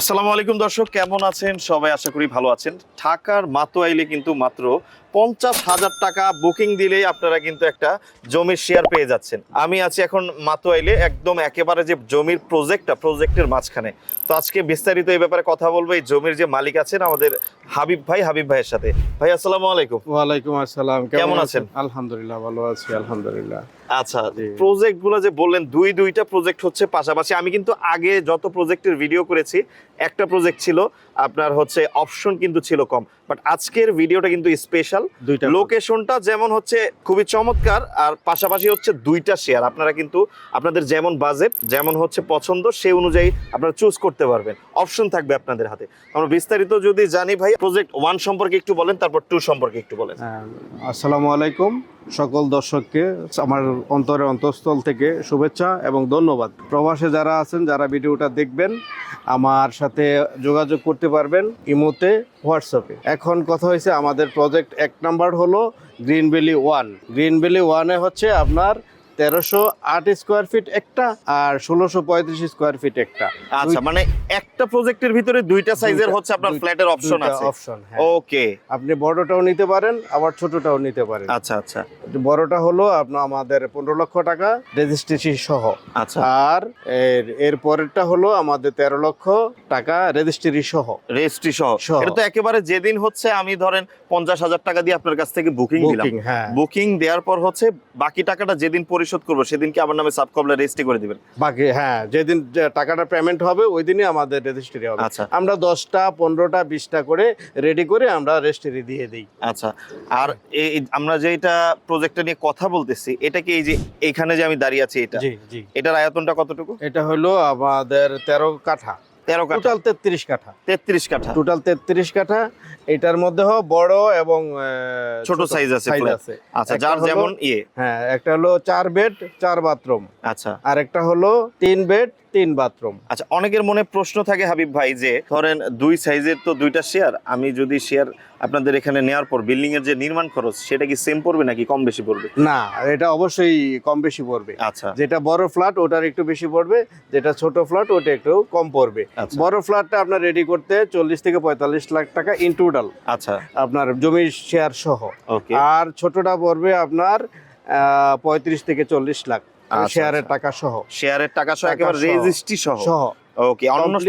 আসসালামু আলাইকুম দর্শক কেমন আছেন? সবাই আশা করি ভালো আছেন। ঢাকার মাতোয়াইলে কিন্তু মাত্র পঞ্চাশ হাজার টাকা বুকিং দিলেই আপনারা কিন্তু একটা জমির শেয়ার পেয়ে যাচ্ছেন। আমি আছি এখন মাতোয়াইলে একদম একেবারে যে জমির প্রজেক্টটা প্রজেক্টের মাঝখানে। তো আজকে বিস্তারিত এই ব্যাপারে কথা বলব এই জমির যে মালিক আছেন আমাদের হাবিব ভাই হাবিব ভাইয়ের সাথে। ভাই আসসালামু আলাইকুম। ওয়ালাইকুম আসসালাম কেমন আছেন? আলহামদুলিল্লাহ ভালো আছি আলহামদুলিল্লাহ। আচ্ছা। প্রজেক্টগুলো যে বললেন দুই দুইটা প্রজেক্ট হচ্ছে পাশাপাশি। আমি কিন্তু আগে যত প্রজেক্টের ভিডিও করেছি একটা প্রজেক্ট ছিল আপনার হচ্ছে অপশন কিন্তু ছিল কম। বাট আজকের ভিডিওটা কিন্তু স্পেশাল দুইটা লোকেশনটা যেমন হচ্ছে খুবই চমৎকার আর পাশাপাশি হচ্ছে দুইটা শেয়ার আপনারা কিন্তু আপনাদের যেমন বাজেট যেমন হচ্ছে পছন্দ সেই অনুযায়ী আপনারা চুজ করতে পারবেন। অপশন থাকবে আপনাদের হাতে। আমরা বিস্তারিত যদি জানি ভাই প্রজেক্ট ওয়ান সম্পর্কে একটু বলেন তারপর টু সম্পর্কে একটু বলেন। হ্যাঁ, আসসালামু আলাইকুম। সকল দর্শককে আমার অন্তরে অন্তঃস্থল থেকে শুভেচ্ছা এবং ধন্যবাদ। প্রবাসে যারা আছেন, যারা ভিডিওটা দেখবেন, আমার সাথে যোগাযোগ করতে পারবেন ইমোতে, হোয়াটসঅ্যাপে। এখন কথা হয়েছে আমাদের প্রজেক্ট এক নাম্বার হলো green valley one green valley ওয়ানে হচ্ছে আপনার তেরোশো আট স্কোয়ার ফিট একটা আর ষোলোশো পঁয়ত্রিশ স্কোয়ার ফিট একটা। আচ্ছা মানে একটা প্রজেক্টের ভিতরে দুইটা সাইজের হচ্ছে আপনার ফ্ল্যাটের অপশন আছে। অপশন ওকে আপনি বড়টাও নিতে পারেন আবার ছোটটাও নিতে পারেন। আচ্ছা আচ্ছা। বড়টা হলো আপনার আমাদের পনেরো লক্ষ টাকা রেজিস্ট্রেশন সহ। আচ্ছা। আর এর এর পরেরটা হলো আমাদের তেরো লক্ষ টাকা রেজিস্ট্রি সহ। রেজিস্ট্রি সহ। সহ। এটা তো একেবারে যেদিন হচ্ছে আমি ধরেন পঞ্চাশ হাজার টাকা দিয়ে আপনার কাছ থেকে বুকিং দিলাম বুকিং হ্যাঁ। বুকিং দেওয়ার পর হচ্ছে বাকি টাকাটা যেদিন পরিশোধ করব সেদিন কি আমার নামে সাবকবলা রেজিস্ট্রি করে দিবেন। বাকি হ্যাঁ যেদিন টাকাটা পেমেন্ট হবে ওই দিনই আমাদের রেজিস্ট্রি হবে। আচ্ছা। আমরা দশটা পনেরোটা বিশটা করে রেডি করে আমরা রেজিস্ট্রি দিয়ে দিই। আচ্ছা আর এই আমরা যে এটা প্রজেক্টটা নিয়ে কথা বলতেছি এটা কি এই যে এখানে যে আমি দাঁড়িয়ে আছি এটা? এটার আয়তনটা কতটুকু? এটা হলো আমাদের তেরো কাঠা। তেরো টোটাল তেত্রিশ কাঠা। তেত্রিশ কাঠা। টোটাল তেত্রিশ কাঠা। এটার মধ্যে বড় এবং ছোট সাইজ আছে আছে। আচ্ছা যার যেমন ইয়ে। হ্যাঁ একটা হলো চার বেড চার বাথরুম আচ্ছা। আর একটা হলো তিন বেড তিন বাথরুম। আচ্ছা অনেকের মনে প্রশ্ন থাকে হাবিব ভাই যে ধরেন দুই সাইজের তো দুইটা শেয়ার আমি যদি শেয়ার আপনাদের এখানে নেওয়ার পর বিল্ডিং এর যে নির্মাণ খরচ সেটা কি সেম পড়বে নাকি কম বেশি পড়বে? না এটা অবশ্যই কম বেশি পড়বে। আচ্ছা। যেটা বড় ফ্ল্যাট ওটার একটু বেশি পড়বে যেটা ছোট ফ্ল্যাট ওটা একটু কম পড়বে। আচ্ছা। বড় ফ্ল্যাটটা আপনার রেডি করতে চল্লিশ থেকে পঁয়তাল্লিশ লাখ টাকা ইন টোটাল আচ্ছা। আপনার জমির শেয়ার সহ। ওকে আর ছোটটা পড়বে আপনার পঁয়ত্রিশ থেকে চল্লিশ লাখ। শেয়ারের আচ্ছা। টাকা সহ শেয়ারের টাকা সহ একেবারে রেজিস্ট্রি সহ। সহ। ওকে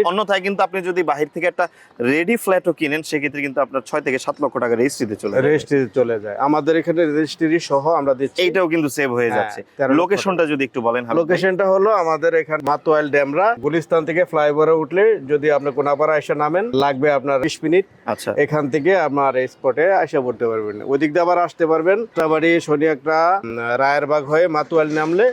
অন্যথায় কিন্তু আপনি যদি বাহির থেকে একটা রেডি ফ্ল্যাটও কিনেন সেক্ষেত্রে কিন্তু আপনার ছয় থেকে সাত লক্ষ টাকা রেজিস্ট্রিতে চলে যাবে। রেজিস্ট্রি চলে যায়। আমাদের এখানে রেজিস্ট্রি সহ আমরা দিচ্ছি। এইটাও কিন্তু সেভ হয়ে হ্যাঁ, যাচ্ছে। লোকেশনটা যদি একটু বলেন লোকেশনটা হলো আমাদের এখানে মাতোয়াইল ড্যামরা। গুলিস্তান থেকে ফ্লাইওভারে উঠলে যদি আপনি কোনাপাড়া এসে নামেন লাগবে আপনার বিশ মিনিট। আচ্ছা। এখান থেকে আপনার এই স্পটে আসা পড়তে পারবেন। ওই দিক দিয়ে আবার আসতে পারবেন। তাবাড়ি শনিয়াকড়া রায়েরবাগ হয়ে মাতোয়াইল নামলে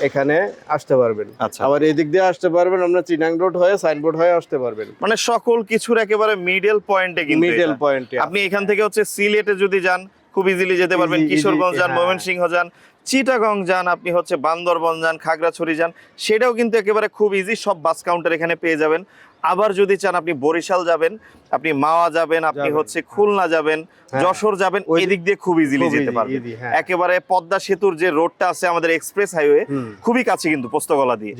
এখানে আসতে পারবেন। আচ্ছা। আবার এই দিক দিয়ে আসতে পারবেন আপনার চিনাং রোড হয়ে সাইনবোর্ড হয়ে আসতে পারবেন। মানে সকল কিছুর একেবারে মিডল পয়েন্টে কিন্তু মিডল। পয়েন্টে আপনি এখান থেকে হচ্ছে সিলেটে যদি যান খুব ইজিলি যেতে পারবেন। কিশোরগঞ্জ যান হ্যাঁ। ময়মনসিংহ যান চিটাগং যান আপনি হচ্ছে বান্দরবন যান খাগড়াছড়ি যান সেটাও কিন্তু একেবারে খুব ইজি সব বাস কাউন্টার এখানে পেয়ে যাবেন। আবার যদি চান আপনি বরিশাল যাবেন আপনি মাওয়া যাবেন আপনি হচ্ছে খুলনা যাবেন হ্যাঁ। যশোর যাবেন ওই দিক দিয়ে খুব ইজিলি যেতে পারবেন। হ্যাঁ। একেবারে পদ্মা সেতুর যে রোডটা আছে আমাদের এক্সপ্রেস হাইওয়ে খুবই কাছে কিন্তু পোস্তগলা দিয়ে।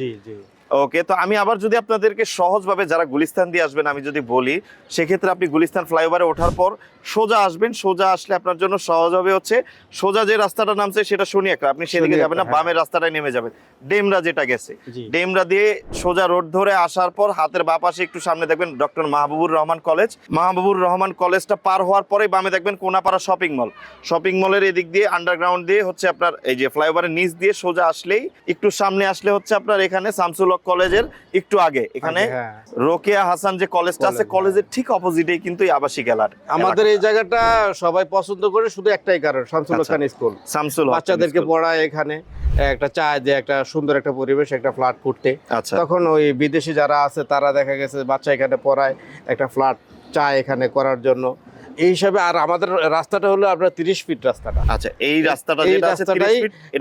ওকে তো আমি আবার যদি আপনাদেরকে সহজভাবে যারা গুলিস্তান দিয়ে আসবেন আমি যদি বলি সেক্ষেত্রে আপনি গুলিস্তান ফ্লাইওভারে ওঠার পর সোজা আসবেন সোজা আসলে আপনার জন্য সহজ হবে হচ্ছে সোজা যে রাস্তাটা নামছে সেটা শনিয়াকড়া আপনি সেদিকে যাবেন না হ্যাঁ। বামের রাস্তাটায় নেমে যাবেন। ডেমরা যেটা গেছে। ডেমরা দিয়ে সোজা রোড ধরে আসার পর হাতের বা পাশে একটু সামনে দেখবেন ডক্টর মাহবুবুর রহমান কলেজ। মাহবুবুর রহমান কলেজটা পার হওয়ার পরে বামে দেখবেন কোনাপাড়া শপিং মল। শপিং মলের এদিক দিয়ে আন্ডারগ্রাউন্ড দিয়ে হচ্ছে আপনার এই যে ফ্লাইওভারের নিচ দিয়ে সোজা আসলেই একটু সামনে আসলে হচ্ছে আপনার এখানে শামসুল হক কলেজের একটু আগে। এখানে হ্যাঁ। রোকেয়া হাসান যে কলেজটা আছে কলেজের ঠিক অপোজিটেই কিন্তু আবাসিক এলাকা। আমাদের এই জায়গাটা সবাই পছন্দ করে শুধু একটাই কারণ শামসুল আচ্ছা। খান স্কুল। শামসুল বাচ্চাদেরকে পড়ায় এখানে একটা চায় যে একটা সুন্দর একটা পরিবেশ একটা ফ্ল্যাট করতে। আচ্ছা। তখন ওই বিদেশি যারা আছে তারা দেখা গেছে বাচ্চা এখানে পড়ায় একটা ফ্ল্যাট চায় এখানে করার জন্য। এই হিসাবে আর আমাদের রাস্তাটা হলো আপনার তিরিশ ফিট রাস্তাটা। আচ্ছা এই রাস্তাটা এই যেটা আছে 30 রাস্তাটাই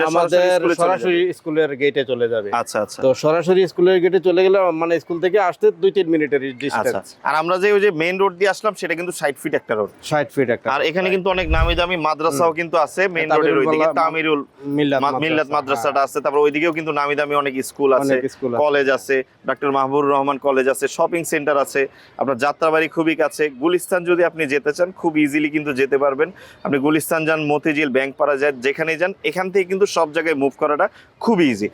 আমাদের সরাসরি স্কুলের গেটে চলে যাবে। আচ্ছা আচ্ছা। তো সরাসরি স্কুলের গেটে চলে গেলে মানে স্কুল থেকে আসতে দুই তিন মিনিটের আচ্ছা ডিস্টেন্স আর আমরা যে ওই যে মেইন রোড দিয়ে আসলাম সেটা কিন্তু 60 ফিট একটা রোড ষাট ফিট একটা আর এখানে কিন্তু অনেক নামি দামি মাদ্রাসাও কিন্তু আছে মেইন রোডের তামিরুল ওইদিকে তামিরুল মিল্লাত মাদ্রাসাটা আছে তারপর ওইদিকেও কিন্তু নামি দামি অনেক স্কুল আছে। কলেজ আছে ডাক্তার মাহবুব রহমান কলেজ আছে শপিং সেন্টার আছে আপনার যাত্রাবাড়ি খুবই কাছে গুলিস্তান যদি আপনি যেতে চান খুব ইজিলি কিন্তু যেতে পারবেন। আপনি গুলিস্তান যান মতিঝিল ব্যাংক পাড়া যান যেখানেই যান এখান থেকে কিন্তু সব জায়গায় মুভ করাটা খুব ইজি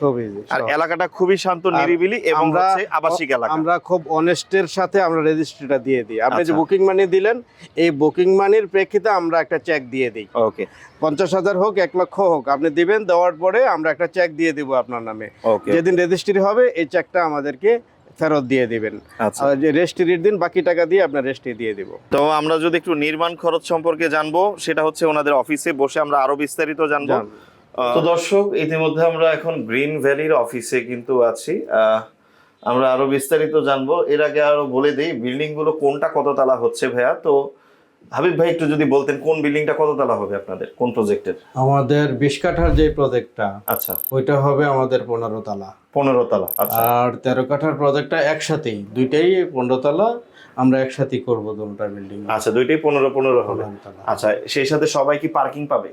আর এলাকাটা খুবই শান্ত নিরিবিলি এবং হচ্ছে আবাসিক এলাকা। আমরা খুব অনেস্টের সাথে আমরা রেজিস্ট্রিটা দিয়ে দিই। আপনি যে আচ্ছা। বুকিং মানি দিলেন এই বুকিং মানির প্রেক্ষিতে আমরা একটা চেক দিয়ে দিই। ওকে পঞ্চাশ হাজার হোক এক লক্ষ হোক আপনি দিবেন দেওয়ার পরে আমরা একটা চেক দিয়ে দিব আপনার নামে। যেদিন রেজিস্ট্রি হবে এই চেকটা আমাদেরকে ফেরত দিয়ে দিবেন। আচ্ছা। আর যে রেজিস্ট্রির দিন বাকি টাকা দিয়ে আপনার রেস্টি দিয়ে দিব। তো আমরা যদি একটু নির্মাণ খরচ সম্পর্কে জানব সেটা হচ্ছে ওনাদের অফিসে বসে আমরা আরও বিস্তারিত জানব। জান। তো দর্শক ইতিমধ্যে আমরা এখন গ্রিন ভ্যালির অফিসে কিন্তু আছি। আহ, আমরা আরও বিস্তারিত জানব। এর আগে আরও বলে দিই বিল্ডিংগুলো কোনটা কত তালা হচ্ছে ভাইয়া? তো হাবিব ভাই একটু যদি বলতেন কোন বিল্ডিংটা কত তালা হবে আপনাদের? কোন প্রজেক্টের আমাদের বিশ কাঠার যে প্রজেক্টটা আচ্ছা। ওইটা হবে আমাদের পনেরো তালা। পনেরো তালা আচ্ছা। আর তেরো কাঠার প্রজেক্টটা একসাথেই দুইটাই পনেরো তলা আমরা একসাথেই করব দুটা বিল্ডিং আচ্ছা দুইটাই পনেরো পনেরো হবে। আচ্ছা সেই সাথে সবাই কি পার্কিং পাবে?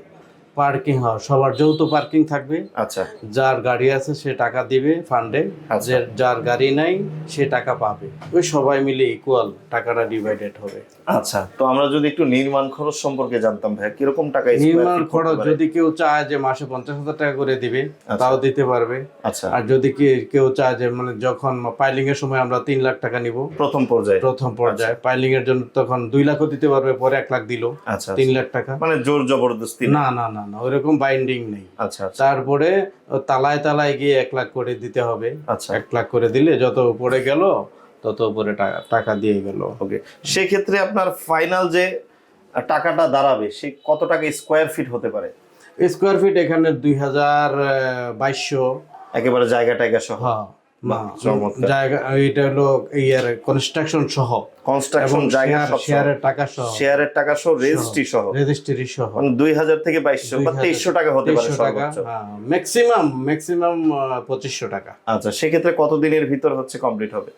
পার্কিং হয়। সবার যৌথ পার্কিং থাকবে। আচ্ছা। যার গাড়ি আছে সে টাকা দিবে ফান্ডে আচ্ছা। যে যার গাড়ি নাই সে টাকা পাবে। ওই সবাই মিলে ইকুয়াল টাকাটা ডিভাইডেড হবে। আচ্ছা তো আমরা যদি একটু নির্মাণ খরচ সম্পর্কে জানতাম ভাইয়া কীরকম টাকা নির্মাণ খরচ যদি কেউ চায় যে মাসে পঞ্চাশ হাজার টাকা করে দিবে আচ্ছা। তাও দিতে পারবে। আচ্ছা। আর যদি কেউ চায় যে মানে যখন পাইলিং এর সময় আমরা তিন লাখ টাকা নিব প্রথম পর্যায়ে। প্রথম পর্যায়ে পাইলিং এর জন্য তখন দুই লাখও দিতে পারবে পরে এক লাখ দিল আচ্ছা তিন লাখ টাকা। মানে জোর জবরদস্তি না না না। না ওইরকম বাইন্ডিং নেই। আচ্ছা আচ্ছা। তারপরে তালায় তালায় গিয়ে এক লাখ করে দিতে হবে। আচ্ছা। এক লাখ করে দিলে যত উপরে গেল তত উপরে টাকা টাকা দিয়ে গেল। ওকে সেক্ষেত্রে আপনার ফাইনাল যে টাকাটা দাঁড়াবে সে কত টাকা স্কোয়ার ফিট হতে পারে? স্কোয়ার ফিট এখানে দুই হাজার বাইশশো। একেবারে জায়গা টায়গা সহ। হ্যাঁ। জায়গা এটা হলো ইয়ার কনস্ট্রাকশন সহ। কনস্ট্রাকশন জায়গা। শেয়ারের টাকা সহ। শেয়ারের টাকা সহ রেজিস্ট্রি সহ। রেজিস্ট্রি সহ। মানে দুই হাজার থেকে বা টাকা হতে পারে 2300 টাকা সর্বোচ্চ। ম্যাক্সিমাম টাকা। আচ্ছা সেক্ষেত্রে কত দিনের ভিতর হচ্ছে কমপ্লিট হবে?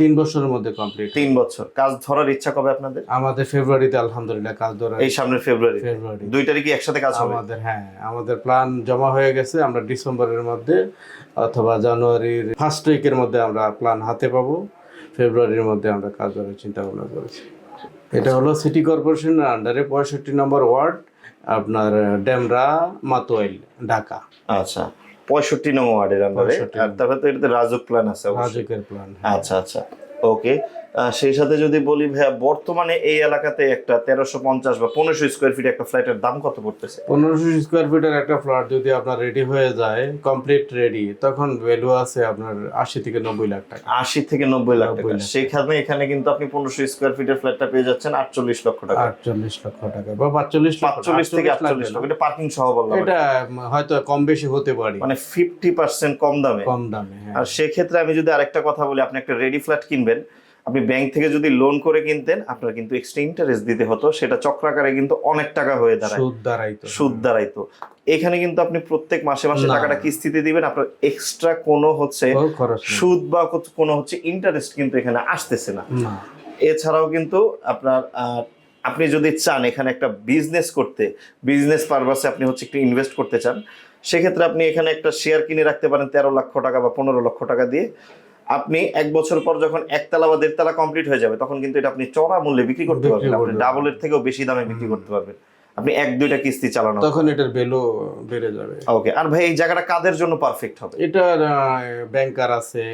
তিন বছরের মধ্যে কমপ্লিট তিন বছর। কাজ ধরার ইচ্ছা কবে আপনাদের? আমাদের ফেব্রুয়ারিতে আলহামদুলিল্লাহ কাজ ধরা এই সামনের ফেব্রুয়ারি। ফেব্রুয়ারি। দুইটারই কি একসাথে কাজ হবে? আমাদের হ্যাঁ আমাদের প্ল্যান জমা হয়ে গেছে। আমরা ডিসেম্বরের মধ্যে অথবা জানুয়ারির ফার্স্ট উইকের মধ্যে আমরা প্ল্যান হাতে পাবো। ফেব্রুয়ারির মধ্যে আমরা কাজ করার চিন্তা ভাবনা করেছি। এটা হলো সিটি কর্পোরেশনের আন্ডারে পঁয়ষট্টি নম্বর ওয়ার্ড আপনার ডেমরা মাতোয়েল ঢাকা। আচ্ছা পঁয়ষট্টি নম্বর ওয়ার্ডের আন্ডারে তারপরে তো এটাতে রাজক প্ল্যান আছে রাজকের রাজুকের প্ল্যান আচ্ছা আচ্ছা। ওকে সেই সাথে যদি বলি ভাইয়া বর্তমানে এই এলাকাতে একটা তেরোশো পঞ্চাশ বা পনেরোশো স্কোয়ার ফিট একটা ফ্ল্যাটের দাম কত পড়তেছে? পনেরোশো স্কোয়ার ফিটের একটা ফ্ল্যাট যদি আপনার রেডি হয়ে যায় কমপ্লিট রেডি তখন ভ্যালু আছে আপনার আশি থেকে নব্বই লাখ টাকা। আশি থেকে নব্বই লাখ টাকা। 90 লাখ। সেখানে এখানে কিন্তু আপনি পনেরোশো স্কোয়ার ফিটের ফ্ল্যাটটা পেয়ে যাচ্ছেন আটচল্লিশ লক্ষ টাকা। আটচল্লিশ লক্ষ টাকা বা পাঁচচল্লিশ পাঁচচল্লিশ থেকে 48 আটচল্লিশ লক্ষ। এটা পার্কিং সহ বললাম এটা হয়তো কম বেশি হতে পারে। মানে ফিফটি পার্সেন্ট কম দামে। কম দামে হ্যাঁ। আর সেক্ষেত্রে আমি যদি আরেকটা কথা বলি আপনি একটা রেডি ফ্ল্যাট কিনবেন আপনি ব্যাংক থেকে যদি লোন করে কিনতেন আপনার কিন্তু এক্সট্রা ইন্টারেস্ট দিতে হতো। সেটা চক্রাকারে কিন্তু অনেক টাকা হয়ে দাঁড়ায়। সুদ দাঁড়াই সুদ দাঁড়াইতো। এখানে কিন্তু আপনি প্রত্যেক মাসে মাসে টাকাটা কিস্তিতে দিবেন আপনার এক্সট্রা কোনো হচ্ছে। সুদ বা কোনো হচ্ছে ইন্টারেস্ট কিন্তু এখানে আসতেছে না। না। এছাড়াও কিন্তু আপনার আপনি যদি চান এখানে একটা বিজনেস করতে বিজনেস পারপাসে আপনি হচ্ছে একটু ইনভেস্ট করতে চান সেক্ষেত্রে আপনি এখানে একটা শেয়ার কিনে রাখতে পারেন তেরো লক্ষ টাকা বা পনেরো লক্ষ টাকা দিয়ে। আপনি এক বছর পর যখন একতলা বা দেড়তলা কমপ্লিট হয়ে যাবে তখন কিন্তু এটা আপনি চড়া মূল্যে বিক্রি করতে পারবেন। আপনি ডাবলের থেকেও বেশি দামে বিক্রি করতে পারবেন। আপনি এক দুইটা কিস্তি চালানো তখন এটার ভ্যালু বেড়ে যাবে। ওকে আর ভাই এই জায়গাটা কাদের জন্য পারফেক্ট হবে? এটার ব্যাংকার আছে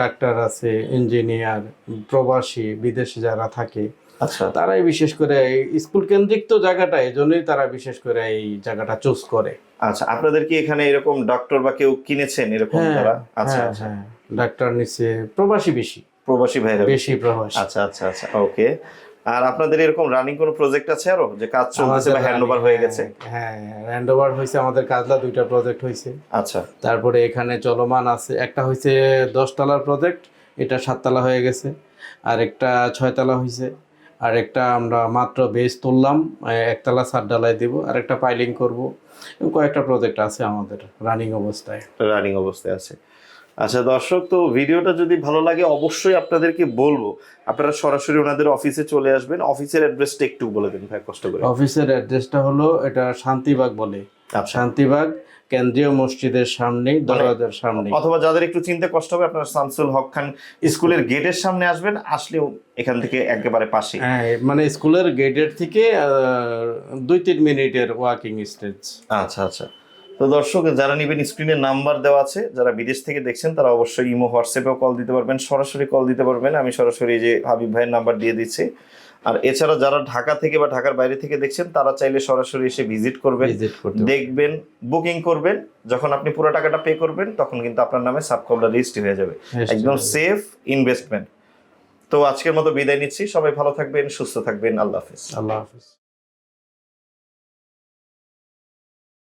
ডাক্তার আছে ইঞ্জিনিয়ার প্রবাসী বিদেশে যারা থাকে আচ্ছা। তারাই বিশেষ করে এই স্কুল কেন্দ্রিক তো জায়গাটা এই জন্যই তারা বিশেষ করে এই জায়গাটা চুজ করে। আচ্ছা আপনাদের কি এখানে এরকম ডক্টর বা কেউ কিনেছেন এরকম হ্যাঁ যারা আচ্ছা হ্যাঁ আচ্ছা। হ্যাঁ। ডাক্তার নিচে প্রবাসী বেশি। প্রবাসী ভাইরা বেশি প্রবাসী। আচ্ছা আচ্ছা আচ্ছা ওকে। আর আপনাদের এরকম রানিং কোনো প্রজেক্ট আছে আরও? যে কাজ আমাদের বা হ্যান্ড ওভার হয়ে গেছে? হ্যাঁ হ্যান্ড ওভার হয়েছে আমাদের কাজলা দুইটা প্রজেক্ট হয়েছে। আচ্ছা। তারপরে এখানে চলমান আছে একটা হয়েছে দশতলার প্রজেক্ট এটা সাততলা হয়ে গেছে আর একটা ছয়তলা হয়েছে আর একটা আমরা মাত্র বেস তুললাম একতলা ছাদ ডালাই দিব আর একটা পাইলিং করব কয়েকটা প্রজেক্ট আছে আমাদের রানিং অবস্থায়। রানিং অবস্থায় আছে। আচ্ছা দর্শক তো ভিডিওটা যদি ভালো লাগে অবশ্যই আপনাদেরকে বলব। আপনারা সরাসরি ওনাদের অফিসে চলে আসবেন। অফিসের অ্যাড্রেসটা একটু বলে দিন ভাই কষ্ট করে। অফিসের অ্যাড্রেসটা হলো এটা শান্তিবাগ বলে। আচ্ছা। শান্তিবাগ কেন্দ্রীয় মসজিদের সামনেই দরজার সামনে অথবা যাদের একটু চিনতে কষ্ট হবে আপনারা শামসুল হক খান স্কুলের গেটের সামনে আসবেন আসলেও এখান থেকে একেবারে পাশে। হ্যাঁ মানে স্কুলের গেটের থেকে দুই তিন মিনিটের ওয়াকিং স্টেজ আচ্ছা আচ্ছা। তো দর্শক যারা নিবেন স্ক্রিনে নাম্বার দেওয়া আছে যারা বিদেশ থেকে দেখছেন তারা অবশ্যই ইমো হোয়াটসঅ্যাপেও কল দিতে পারবেন সরাসরি কল দিতে পারবেন। আমি সরাসরি যে হাবিব ভাইয়ের নাম্বার দিয়ে দিচ্ছি। আর এছাড়া যারা ঢাকা থেকে বা ঢাকার বাইরে থেকে দেখছেন তারা চাইলে সরাসরি এসে ভিজিট করবেন। দেখবেন বুকিং করবেন। যখন আপনি পুরো টাকাটা পে করবেন তখন কিন্তু আপনার নামে সাবকবলা রেজিস্ট্রি হয়ে যাবে। একদম সেফ ইনভেস্টমেন্ট। তো আজকের মতো বিদায় নিচ্ছি। সবাই ভালো থাকবেন সুস্থ থাকবেন। আল্লাহ হাফিজ। আল্লাহ হাফিজ।